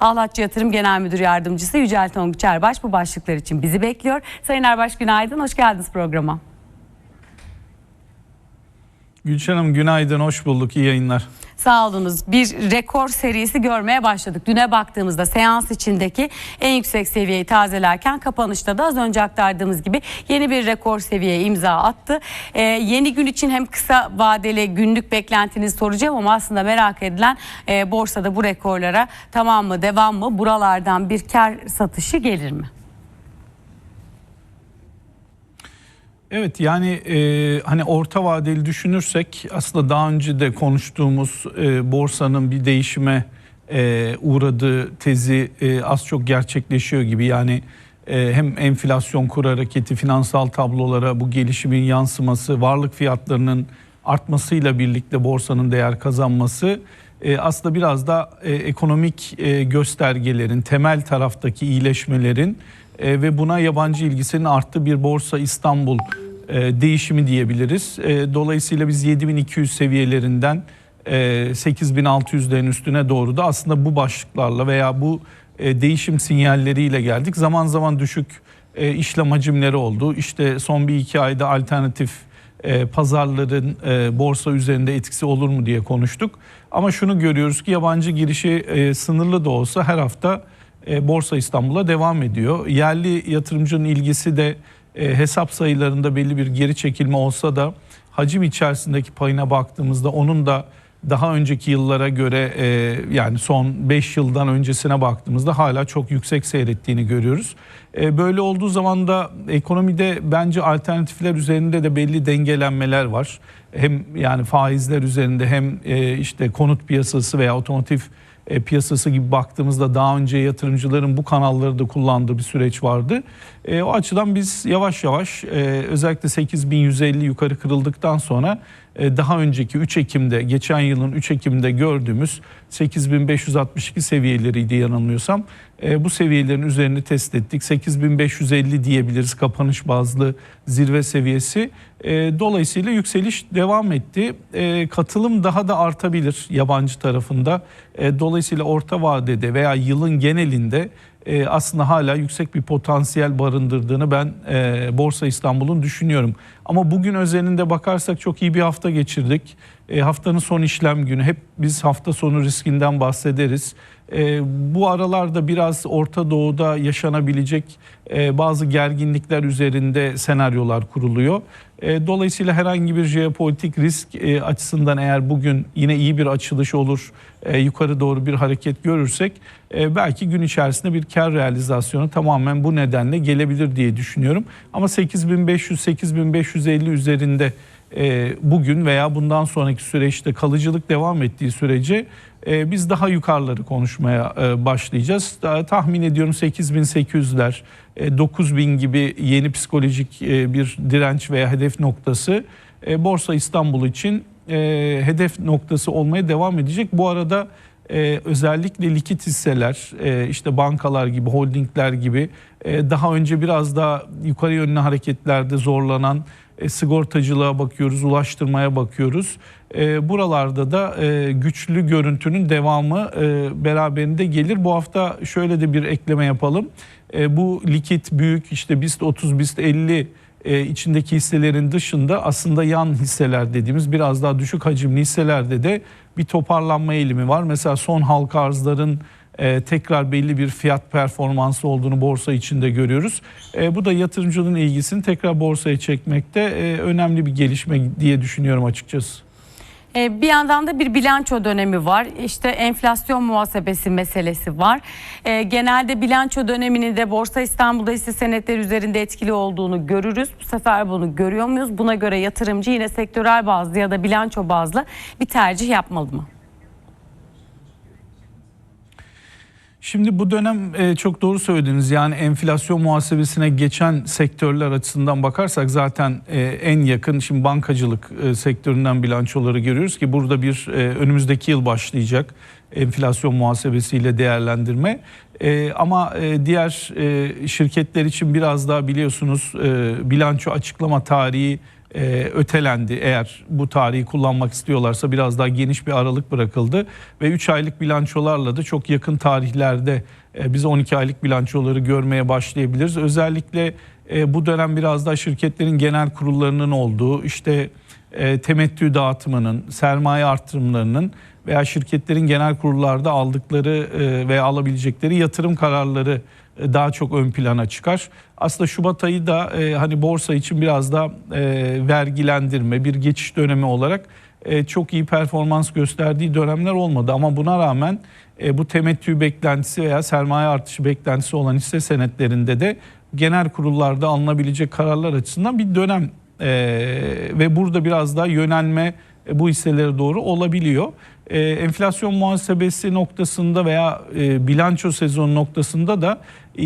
Ahlatçı Yatırım Genel Müdür Yardımcısı Yücel Tonguç Erbaş bu başlıklar için bizi bekliyor. Sayın Erbaş günaydın, hoş geldiniz programa. Gülşen Hanım günaydın, hoş bulduk, iyi yayınlar. Sağ olunuz. Bir rekor serisi görmeye başladık. Düne baktığımızda seans içindeki en yüksek seviyeyi tazelerken kapanışta da az önce aktardığımız gibi yeni bir rekor seviyeye imza attı. Ee, yeni gün için hem kısa vadeli günlük beklentinizi soracağım ama aslında merak edilen e, borsada bu rekorlara tamam mı devam mı buralardan bir kar satışı gelir mi? Evet yani e, hani orta vadeli düşünürsek aslında daha önce de konuştuğumuz e, borsanın bir değişime e, uğradığı tezi e, az çok gerçekleşiyor gibi. Yani e, hem enflasyon kur hareketi, finansal tablolara bu gelişimin yansıması, varlık fiyatlarının artmasıyla birlikte borsanın değer kazanması e, aslında biraz da e, ekonomik e, göstergelerin, temel taraftaki iyileşmelerin e, ve buna yabancı ilgisinin arttığı bir borsa İstanbul e, değişimi diyebiliriz. E, dolayısıyla biz 7200 seviyelerinden e, 8600'lerin üstüne doğru da aslında bu başlıklarla veya bu değişim sinyalleriyle geldik. Zaman zaman düşük işlem hacimleri oldu. İşte son bir iki ayda alternatif pazarların borsa üzerinde etkisi olur mu diye konuştuk. Ama şunu görüyoruz ki yabancı girişi sınırlı da olsa her hafta e, Borsa İstanbul'a devam ediyor. Yerli yatırımcının ilgisi de e, hesap sayılarında belli bir geri çekilme olsa da hacim içerisindeki payına baktığımızda onun da daha önceki yıllara göre e, yani son 5 yıldan öncesine baktığımızda hala çok yüksek seyrettiğini görüyoruz. Böyle olduğu zaman da ekonomide bence alternatifler üzerinde de belli dengelenmeler var. Hem yani faizler üzerinde hem işte konut piyasası veya otomotiv e, piyasası gibi baktığımızda daha önce yatırımcıların bu kanalları da kullandığı bir süreç vardı. E, o açıdan biz yavaş yavaş e, özellikle 8150 yukarı kırıldıktan sonra e, daha önceki 3 Ekim'de geçen yılın 3 Ekim'de gördüğümüz 8562 seviyeleriydi yanılmıyorsam. E, bu seviyelerin üzerini test ettik. 8550 diyebiliriz kapanış bazlı zirve seviyesi. E, dolayısıyla yükseliş devam etti. E, katılım daha da artabilir yabancı tarafında. E, dolayısıyla orta vadede veya yılın genelinde e, aslında hala yüksek bir potansiyel barındırdığını ben e, Borsa İstanbul'un düşünüyorum. Ama bugün özelinde bakarsak çok iyi bir hafta geçirdik. E, haftanın son işlem günü hep biz hafta sonu riskinden bahsederiz. E, bu aralarda biraz Orta Doğu'da yaşanabilecek e, bazı gerginlikler üzerinde senaryolar kuruluyor. E, dolayısıyla herhangi bir jeopolitik risk e, açısından eğer bugün yine iyi bir açılış olur, e, yukarı doğru bir hareket görürsek e, belki gün içerisinde bir kar realizasyonu tamamen bu nedenle gelebilir diye düşünüyorum. Ama 8500-8550 üzerinde e, bugün veya bundan sonraki süreçte kalıcılık devam ettiği sürece e, biz daha yukarıları konuşmaya e, başlayacağız. Daha, tahmin ediyorum 8800'ler, e, 9000 gibi yeni psikolojik e, bir direnç veya hedef noktası e, Borsa İstanbul için e, hedef noktası olmaya devam edecek. Bu arada e, özellikle likit hisseler, e, işte bankalar gibi, holdingler gibi e, daha önce biraz daha yukarı yönlü hareketlerde zorlanan e, sigortacılığa bakıyoruz, ulaştırmaya bakıyoruz. E, buralarda da e, güçlü görüntünün devamı beraberinde gelir. Bu hafta şöyle de bir ekleme yapalım. Bu likit büyük işte BIST 30, BIST 50 e, içindeki hisselerin dışında aslında yan hisseler dediğimiz biraz daha düşük hacimli hisselerde de bir toparlanma eğilimi var. Mesela son halka arzların e, tekrar belli bir fiyat performansı olduğunu borsa içinde görüyoruz. E, bu da yatırımcının ilgisini tekrar borsaya çekmekte e, önemli bir gelişme diye düşünüyorum açıkçası. Ee, Bir yandan da bir bilanço dönemi var. İşte enflasyon muhasebesi meselesi var. Ee, Genelde bilanço döneminin de Borsa İstanbul'da hisse senetleri üzerinde etkili olduğunu görürüz. Bu sefer bunu görüyor muyuz? Buna göre yatırımcı yine sektörel bazlı ya da bilanço bazlı bir tercih yapmalı mı? Şimdi bu dönem e, çok doğru söylediniz. Yani enflasyon muhasebesine geçen sektörler açısından bakarsak zaten e, en yakın şimdi bankacılık e, sektöründen bilançoları görüyoruz ki burada bir e, önümüzdeki yıl başlayacak enflasyon muhasebesiyle değerlendirme. E, ama e, diğer e, şirketler için biraz daha biliyorsunuz e, bilanço açıklama tarihi e, ötelendi. Eğer bu tarihi kullanmak istiyorlarsa biraz daha geniş bir aralık bırakıldı ve 3 aylık bilançolarla da çok yakın tarihlerde e, biz 12 aylık bilançoları görmeye başlayabiliriz. Özellikle e, bu dönem biraz daha şirketlerin genel kurullarının olduğu işte e, temettü dağıtımının, sermaye artırımlarının veya şirketlerin genel kurullarda aldıkları e, veya alabilecekleri yatırım kararları daha çok ön plana çıkar. Aslında Şubat ayı da e, hani borsa için biraz da e, vergilendirme, bir geçiş dönemi olarak e, çok iyi performans gösterdiği dönemler olmadı. Ama buna rağmen e, bu temettü beklentisi veya sermaye artışı beklentisi olan hisse senetlerinde de genel kurullarda alınabilecek kararlar açısından bir dönem e, ve burada biraz daha yönelme e, bu hisselere doğru olabiliyor. E, enflasyon muhasebesi noktasında veya e, bilanço sezonu noktasında da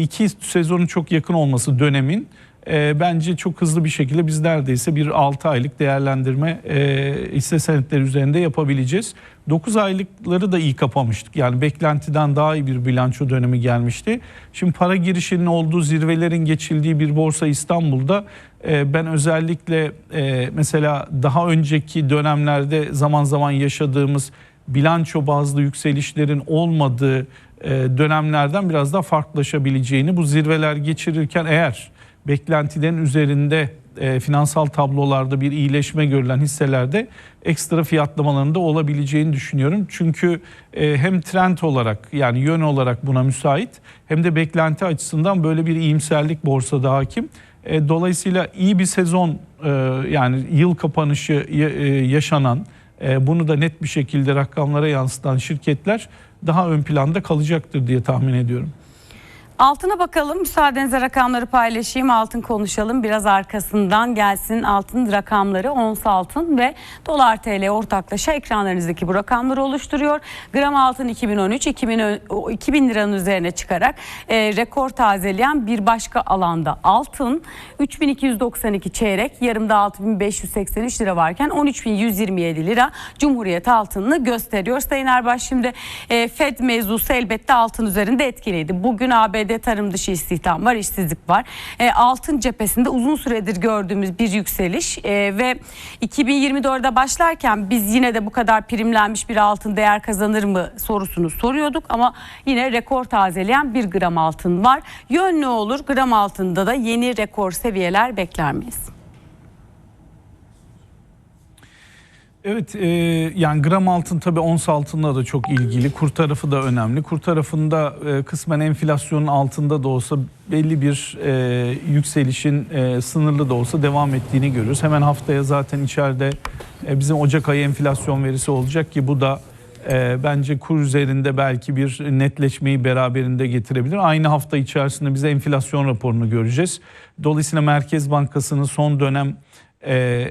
iki sezonun çok yakın olması dönemin e, bence çok hızlı bir şekilde biz neredeyse bir 6 aylık değerlendirme e, hisse senetleri üzerinde yapabileceğiz. 9 aylıkları da iyi kapamıştık. Yani beklentiden daha iyi bir bilanço dönemi gelmişti. Şimdi para girişinin olduğu zirvelerin geçildiği bir borsa İstanbul'da e, ben özellikle e, mesela daha önceki dönemlerde zaman zaman yaşadığımız bilanço bazlı yükselişlerin olmadığı dönemlerden biraz daha farklılaşabileceğini bu zirveler geçirirken eğer beklentilerin üzerinde e, finansal tablolarda bir iyileşme görülen hisselerde ekstra fiyatlamalarında olabileceğini düşünüyorum. Çünkü e, hem trend olarak yani yön olarak buna müsait hem de beklenti açısından böyle bir iyimserlik borsada hakim. E, dolayısıyla iyi bir sezon e, yani yıl kapanışı ya- e, yaşanan e, bunu da net bir şekilde rakamlara yansıtan şirketler daha ön planda kalacaktır diye tahmin ediyorum. Altına bakalım. Müsaadenizle rakamları paylaşayım. Altın konuşalım. Biraz arkasından gelsin altın rakamları. Ons altın ve dolar TL ortaklaşa ekranlarınızdaki bu rakamları oluşturuyor. Gram altın 2013 2000, ö- o 2000 liranın üzerine çıkarak e, rekor tazeleyen bir başka alanda altın 3292 çeyrek yarımda 6583 lira varken 13127 lira Cumhuriyet altınını gösteriyor. Sayın Erbaş şimdi e, Fed mevzusu elbette altın üzerinde etkiliydi. Bugün ABD tarım dışı istihdam var, işsizlik var. E, altın cephesinde uzun süredir gördüğümüz bir yükseliş e, ve 2024'de başlarken biz yine de bu kadar primlenmiş bir altın değer kazanır mı sorusunu soruyorduk ama yine rekor tazeleyen bir gram altın var. Yön ne olur? Gram altında da yeni rekor seviyeler bekler miyiz? Evet e, yani gram altın tabii ons altınla da çok ilgili. Kur tarafı da önemli. Kur tarafında e, kısmen enflasyonun altında da olsa belli bir e, yükselişin e, sınırlı da olsa devam ettiğini görüyoruz. Hemen haftaya zaten içeride e, bizim Ocak ayı enflasyon verisi olacak ki bu da e, bence kur üzerinde belki bir netleşmeyi beraberinde getirebilir. Aynı hafta içerisinde biz enflasyon raporunu göreceğiz. Dolayısıyla Merkez Bankası'nın son dönem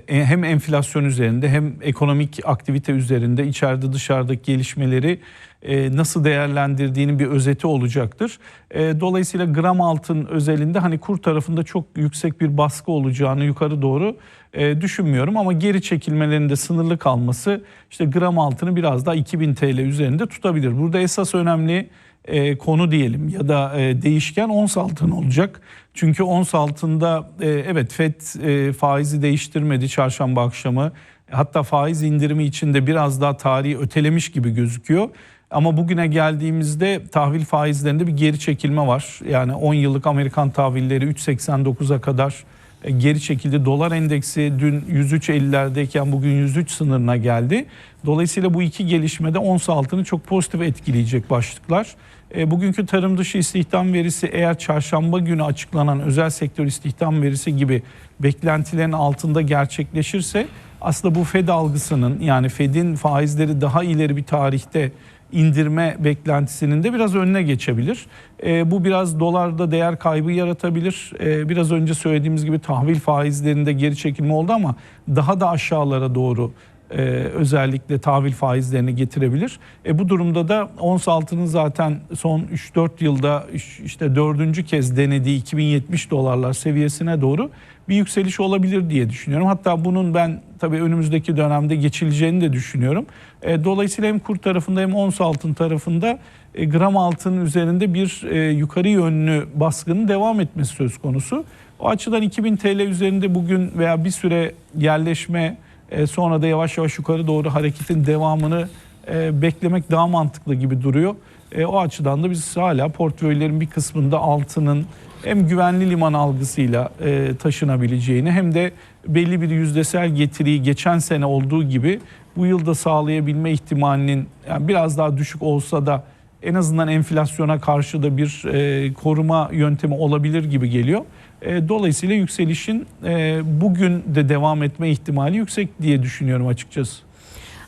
hem enflasyon üzerinde hem ekonomik aktivite üzerinde içeride dışarıdaki gelişmeleri e, nasıl değerlendirdiğinin bir özeti olacaktır. E, Dolayısıyla gram altın özelinde hani kur tarafında çok yüksek bir baskı olacağını yukarı doğru e, düşünmüyorum ama geri çekilmelerinde sınırlı kalması işte gram altını biraz daha 2000 TL üzerinde tutabilir. Burada esas önemli e, konu diyelim ya da e, değişken ons altın olacak. Çünkü ons altında e, evet FED e, faizi değiştirmedi çarşamba akşamı. Hatta faiz indirimi içinde biraz daha tarihi ötelemiş gibi gözüküyor. Ama bugüne geldiğimizde tahvil faizlerinde bir geri çekilme var. Yani 10 yıllık Amerikan tahvilleri 3.89'a kadar geri çekildi. Dolar endeksi dün 103.50'lerdeyken bugün 103 sınırına geldi. Dolayısıyla bu iki gelişmede ons altını çok pozitif etkileyecek başlıklar. E, Bugünkü tarım dışı istihdam verisi eğer çarşamba günü açıklanan özel sektör istihdam verisi gibi beklentilerin altında gerçekleşirse aslında bu Fed algısının yani Fed'in faizleri daha ileri bir tarihte indirme beklentisinin de biraz önüne geçebilir. E, bu biraz dolarda değer kaybı yaratabilir. E, biraz önce söylediğimiz gibi tahvil faizlerinde geri çekilme oldu ama daha da aşağılara doğru e, özellikle tahvil faizlerini getirebilir. E, bu durumda da ons altının zaten son 3-4 yılda iş- işte dördüncü kez denediği 2070 dolarlar seviyesine doğru bir yükseliş olabilir diye düşünüyorum. Hatta bunun ben tabii önümüzdeki dönemde geçileceğini de düşünüyorum. E, dolayısıyla hem kur tarafında hem ons altın tarafında e, gram altının üzerinde bir e, yukarı yönlü baskının devam etmesi söz konusu. O açıdan 2000 TL üzerinde bugün veya bir süre yerleşme e, sonra da yavaş yavaş yukarı doğru hareketin devamını e, beklemek daha mantıklı gibi duruyor. E, o açıdan da biz hala portföylerin bir kısmında altının hem güvenli liman algısıyla e, taşınabileceğini hem de belli bir yüzdesel getiriyi geçen sene olduğu gibi bu yılda sağlayabilme ihtimalinin yani biraz daha düşük olsa da en azından enflasyona karşı da bir e, koruma yöntemi olabilir gibi geliyor. E, dolayısıyla yükselişin e, bugün de devam etme ihtimali yüksek diye düşünüyorum açıkçası.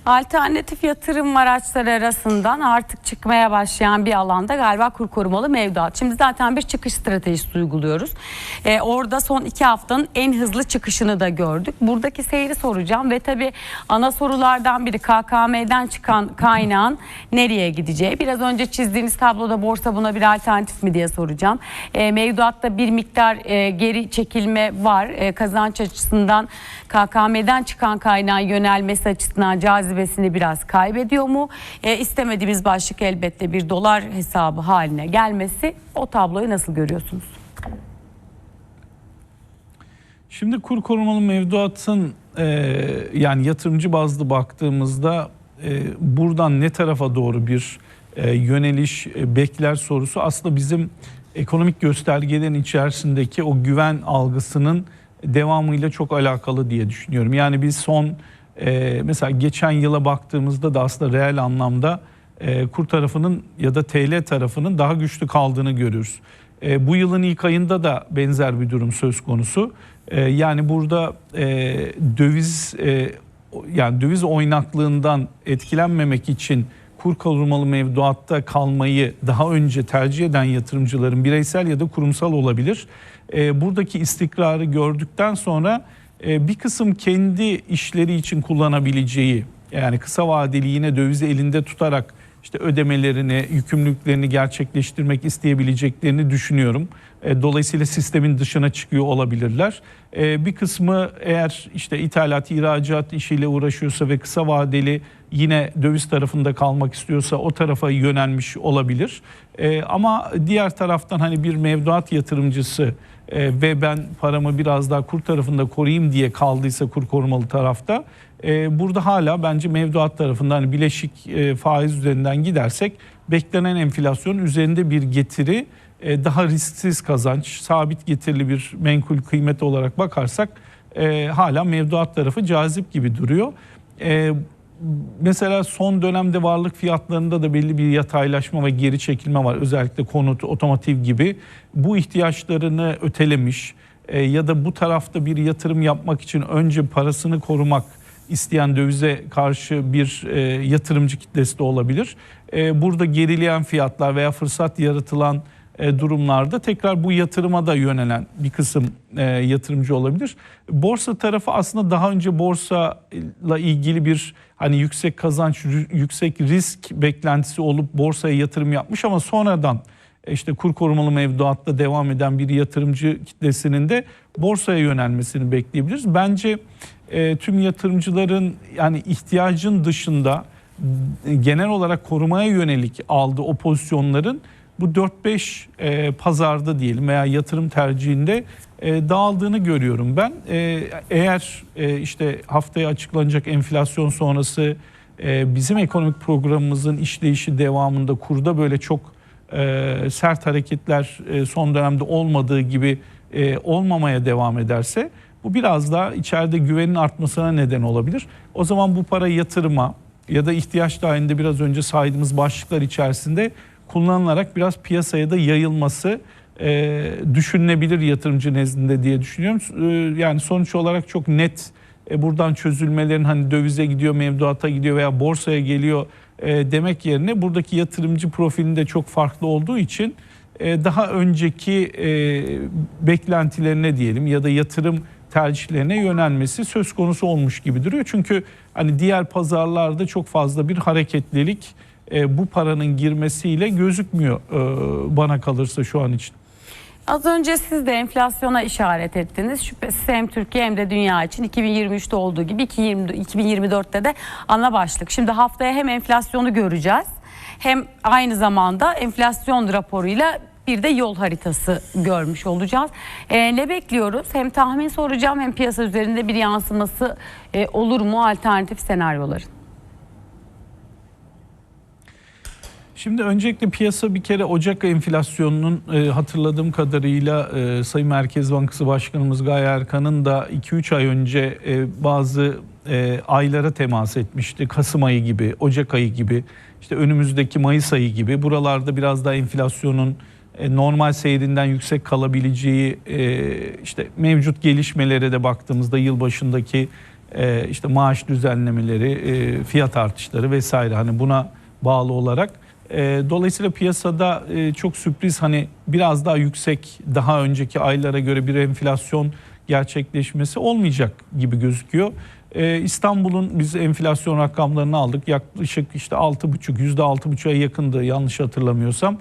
Alternatif yatırım araçları arasından artık çıkmaya başlayan bir alanda galiba kur korumalı mevduat. Şimdi zaten bir çıkış stratejisi uyguluyoruz. Ee, orada son iki haftanın en hızlı çıkışını da gördük. Buradaki seyri soracağım ve tabii ana sorulardan biri KKM'den çıkan kaynağın nereye gideceği. Biraz önce çizdiğiniz tabloda borsa buna bir alternatif mi diye soracağım. Ee, mevduatta bir miktar e, geri çekilme var. E, kazanç açısından KKM'den çıkan kaynağın yönelmesi açısından cazibesini biraz kaybediyor mu? E, istemediğimiz başlık elbette bir dolar hesabı haline gelmesi. O tabloyu nasıl görüyorsunuz? Şimdi kur korumalı mevduatın e, yani yatırımcı bazlı baktığımızda e, buradan ne tarafa doğru bir e, yöneliş e, bekler sorusu aslında bizim ekonomik göstergelerin içerisindeki o güven algısının devamıyla çok alakalı diye düşünüyorum. Yani biz son e, mesela geçen yıla baktığımızda da aslında reel anlamda e, kur tarafının ya da TL tarafının daha güçlü kaldığını görüyoruz. E, bu yılın ilk ayında da benzer bir durum söz konusu. E, yani burada e, döviz e, yani döviz oynaklığından etkilenmemek için kur korumalı mevduatta kalmayı daha önce tercih eden yatırımcıların bireysel ya da kurumsal olabilir. E, buradaki istikrarı gördükten sonra bir kısım kendi işleri için kullanabileceği yani kısa vadeli yine dövizi elinde tutarak işte ödemelerini, yükümlülüklerini gerçekleştirmek isteyebileceklerini düşünüyorum. E, Dolayısıyla sistemin dışına çıkıyor olabilirler. E, Bir kısmı eğer işte ithalat, ihracat işiyle uğraşıyorsa ve kısa vadeli yine döviz tarafında kalmak istiyorsa o tarafa yönelmiş olabilir. E, Ama diğer taraftan hani bir mevduat yatırımcısı e, ve ben paramı biraz daha kur tarafında koruyayım diye kaldıysa kur korumalı tarafta e, burada hala bence mevduat tarafından hani bileşik e, faiz üzerinden gidersek beklenen enflasyon üzerinde bir getiri daha risksiz kazanç sabit getirili bir menkul kıymet olarak bakarsak e, hala mevduat tarafı cazip gibi duruyor. E, mesela son dönemde varlık fiyatlarında da belli bir yataylaşma ve geri çekilme var. Özellikle konut, otomotiv gibi bu ihtiyaçlarını ötelemiş e, ya da bu tarafta bir yatırım yapmak için önce parasını korumak isteyen dövize karşı bir e, yatırımcı kitlesi de olabilir. E, burada gerileyen fiyatlar veya fırsat yaratılan e, durumlarda tekrar bu yatırıma da yönelen bir kısım e, yatırımcı olabilir. Borsa tarafı aslında daha önce borsayla ilgili bir hani yüksek kazanç, yüksek risk beklentisi olup borsaya yatırım yapmış ama sonradan e, işte kur korumalı mevduatta devam eden bir yatırımcı kitlesinin de borsaya yönelmesini bekleyebiliriz. Bence e, tüm yatırımcıların yani ihtiyacın dışında e, genel olarak korumaya yönelik aldığı o pozisyonların bu 4-5 e, pazarda diyelim veya yatırım tercihinde e, dağıldığını görüyorum ben. E, eğer e, işte haftaya açıklanacak enflasyon sonrası e, bizim ekonomik programımızın işleyişi devamında kurda böyle çok e, sert hareketler e, son dönemde olmadığı gibi e, olmamaya devam ederse bu biraz daha içeride güvenin artmasına neden olabilir. O zaman bu para yatırıma ya da ihtiyaç dahilinde biraz önce saydığımız başlıklar içerisinde kullanılarak biraz piyasaya da yayılması e, düşünülebilir yatırımcı nezdinde diye düşünüyorum. E, yani sonuç olarak çok net e, buradan çözülmelerin hani dövize gidiyor, mevduata gidiyor veya borsaya geliyor e, demek yerine buradaki yatırımcı profilinde çok farklı olduğu için e, daha önceki e, beklentilerine diyelim ya da yatırım tercihlerine yönelmesi söz konusu olmuş gibi duruyor. Çünkü hani diğer pazarlarda çok fazla bir hareketlilik e, bu paranın girmesiyle gözükmüyor e, bana kalırsa şu an için. Az önce siz de enflasyona işaret ettiniz. Şüphesiz hem Türkiye hem de dünya için 2023'te olduğu gibi 2020 2024'te de ana başlık. Şimdi haftaya hem enflasyonu göreceğiz hem aynı zamanda enflasyon raporuyla bir de yol haritası görmüş olacağız. E, ne bekliyoruz? Hem tahmin soracağım hem piyasa üzerinde bir yansıması e, olur mu alternatif senaryoların? Şimdi öncelikle piyasa bir kere Ocak enflasyonunun e, hatırladığım kadarıyla e, Sayın Merkez Bankası Başkanımız Gaye Erkan'ın da 2-3 ay önce e, bazı e, aylara temas etmişti. Kasım ayı gibi, Ocak ayı gibi, işte önümüzdeki Mayıs ayı gibi buralarda biraz daha enflasyonun e, normal seyrinden yüksek kalabileceği e, işte mevcut gelişmelere de baktığımızda yılbaşındaki e, işte maaş düzenlemeleri, e, fiyat artışları vesaire hani buna bağlı olarak e, dolayısıyla piyasada e, çok sürpriz hani biraz daha yüksek daha önceki aylara göre bir enflasyon gerçekleşmesi olmayacak gibi gözüküyor. E, İstanbul'un biz enflasyon rakamlarını aldık. Yaklaşık işte 6,5 %6,5'a yakındı yanlış hatırlamıyorsam.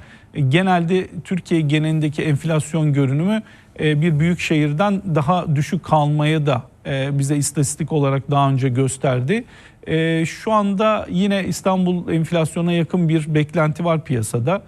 Genelde Türkiye genelindeki enflasyon görünümü e, bir büyük şehirden daha düşük kalmaya da e, bize istatistik olarak daha önce gösterdi. E, şu anda yine İstanbul enflasyona yakın bir beklenti var piyasada.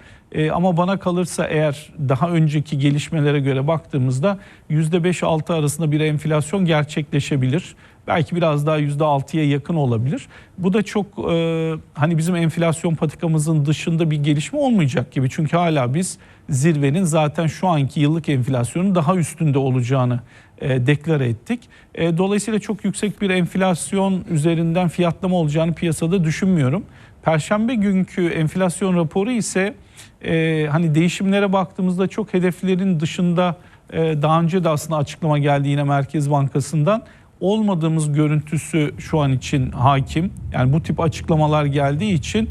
Ama bana kalırsa eğer daha önceki gelişmelere göre baktığımızda %5-6 arasında bir enflasyon gerçekleşebilir. Belki biraz daha %6'ya yakın olabilir. Bu da çok e, hani bizim enflasyon patikamızın dışında bir gelişme olmayacak gibi. Çünkü hala biz zirvenin zaten şu anki yıllık enflasyonun daha üstünde olacağını e, deklare ettik. E, dolayısıyla çok yüksek bir enflasyon üzerinden fiyatlama olacağını piyasada düşünmüyorum. Perşembe günkü enflasyon raporu ise e, hani değişimlere baktığımızda çok hedeflerin dışında e, daha önce de aslında açıklama geldi yine Merkez Bankası'ndan olmadığımız görüntüsü şu an için hakim. Yani bu tip açıklamalar geldiği için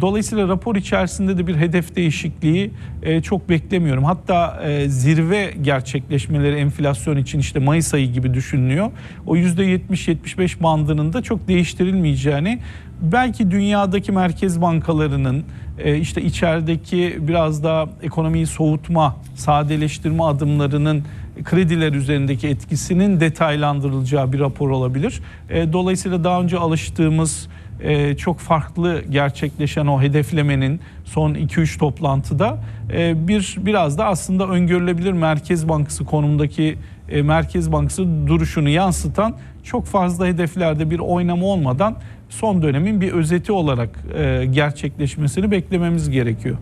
dolayısıyla rapor içerisinde de bir hedef değişikliği e, çok beklemiyorum. Hatta e, zirve gerçekleşmeleri enflasyon için işte Mayıs ayı gibi düşünülüyor. O %70-75 bandının da çok değiştirilmeyeceğini belki dünyadaki merkez bankalarının e, işte içerideki biraz daha ekonomiyi soğutma, sadeleştirme adımlarının krediler üzerindeki etkisinin detaylandırılacağı bir rapor olabilir. E, Dolayısıyla daha önce alıştığımız e, çok farklı gerçekleşen o hedeflemenin son 2-3 toplantıda e, bir biraz da aslında öngörülebilir Merkez Bankası konumundaki Merkez Bankası duruşunu yansıtan çok fazla hedeflerde bir oynama olmadan son dönemin bir özeti olarak e, gerçekleşmesini beklememiz gerekiyor.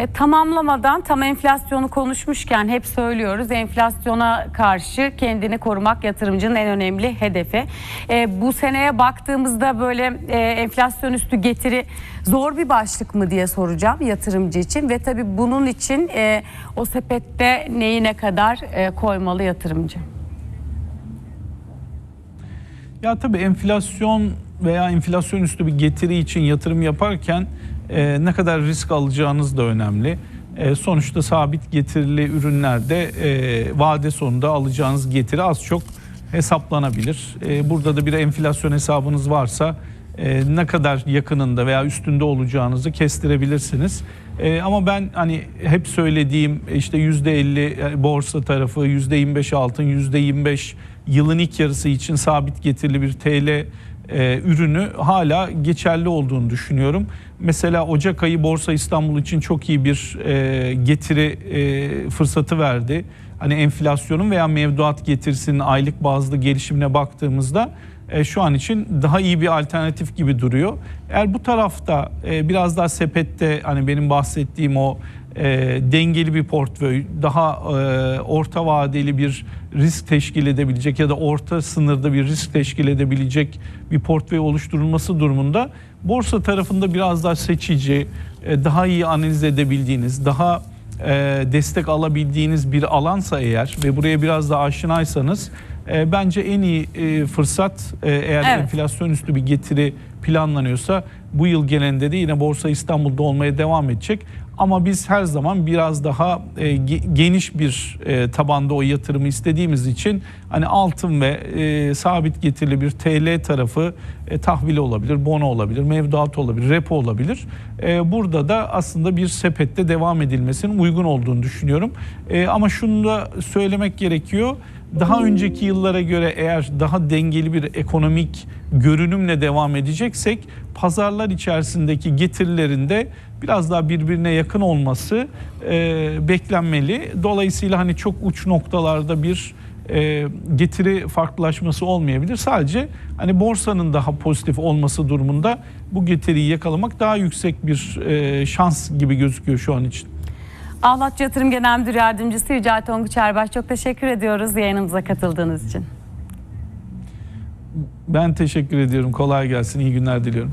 E, tamamlamadan tam enflasyonu konuşmuşken hep söylüyoruz enflasyona karşı kendini korumak yatırımcının en önemli hedefi. E, bu seneye baktığımızda böyle e, enflasyon üstü getiri zor bir başlık mı diye soracağım yatırımcı için ve tabii bunun için e, o sepette neyi ne kadar e, koymalı yatırımcı? Ya tabii enflasyon veya enflasyon üstü bir getiri için yatırım yaparken e, ne kadar risk alacağınız da önemli. E, sonuçta sabit getirili ürünlerde e, vade sonunda alacağınız getiri az çok hesaplanabilir. E, burada da bir enflasyon hesabınız varsa e, ne kadar yakınında veya üstünde olacağınızı kestirebilirsiniz. E, ama ben hani hep söylediğim işte %50 yani borsa tarafı, %25 altın, %25 yılın ilk yarısı için sabit getirili bir TL e, ürünü hala geçerli olduğunu düşünüyorum. Mesela Ocak ayı Borsa İstanbul için çok iyi bir e, getiri e, fırsatı verdi. Hani enflasyonun veya mevduat getirisinin aylık bazlı gelişimine baktığımızda e, şu an için daha iyi bir alternatif gibi duruyor. Eğer bu tarafta e, biraz daha sepette hani benim bahsettiğim o e, dengeli bir portföy, daha e, orta vadeli bir risk teşkil edebilecek ya da orta sınırda bir risk teşkil edebilecek bir portföy oluşturulması durumunda borsa tarafında biraz daha seçici, e, daha iyi analiz edebildiğiniz, daha e, destek alabildiğiniz bir alansa eğer ve buraya biraz daha aşinaysanız e, bence en iyi fırsat eğer Evet. enflasyon üstü bir getiri planlanıyorsa bu yıl genelinde de yine Borsa İstanbul'da olmaya devam edecek. Ama biz her zaman biraz daha e, ge- geniş bir e, tabanda o yatırımı istediğimiz için hani altın ve e, sabit getirili bir TL tarafı e, tahvili olabilir, bono olabilir, mevduat olabilir, repo olabilir. E, burada da aslında bir sepette devam edilmesinin uygun olduğunu düşünüyorum. E, ama şunu da söylemek gerekiyor. Daha önceki yıllara göre eğer daha dengeli bir ekonomik görünümle devam edeceksek pazarlar içerisindeki getirilerinde biraz daha birbirine yakın olması e, beklenmeli. Dolayısıyla hani çok uç noktalarda bir e, getiri farklılaşması olmayabilir. Sadece hani borsanın daha pozitif olması durumunda bu getiriyi yakalamak daha yüksek bir e, şans gibi gözüküyor şu an için. Ahlat Yatırım Genel Müdür Yardımcısı Yücel Tonguç Erbaş çok teşekkür ediyoruz yayınımıza katıldığınız için. Ben teşekkür ediyorum. Kolay gelsin. İyi günler diliyorum.